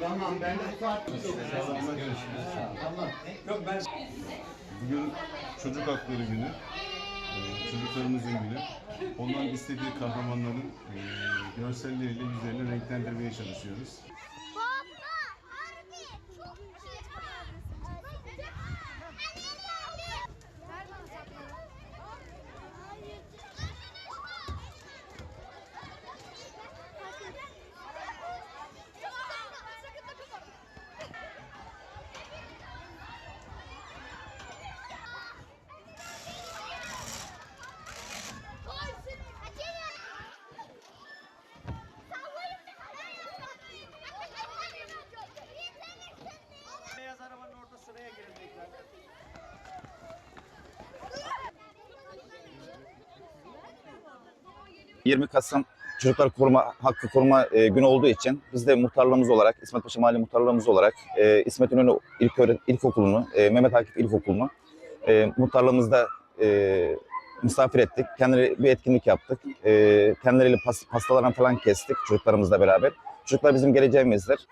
Tamam ben de Yok ben Bugün çocuk hakları günü. E, çocuklarımızın günü. Onların istediği kahramanların e, görselleriyle yüzlerini renklendirmeye çalışıyoruz. 20 Kasım Çocuklar Koruma Hakkı Koruma e, günü olduğu için biz de muhtarlığımız olarak, İsmetpaşa Mahalle muhtarlığımız olarak e, İsmet İnönü İlköğre- İlkokulu'nu, e, Mehmet Akif İlkokulu'nu e, muhtarlığımızda e, misafir ettik. Kendileri bir etkinlik yaptık. E, kendileriyle pas, pastalarını falan kestik çocuklarımızla beraber. Çocuklar bizim geleceğimizdir.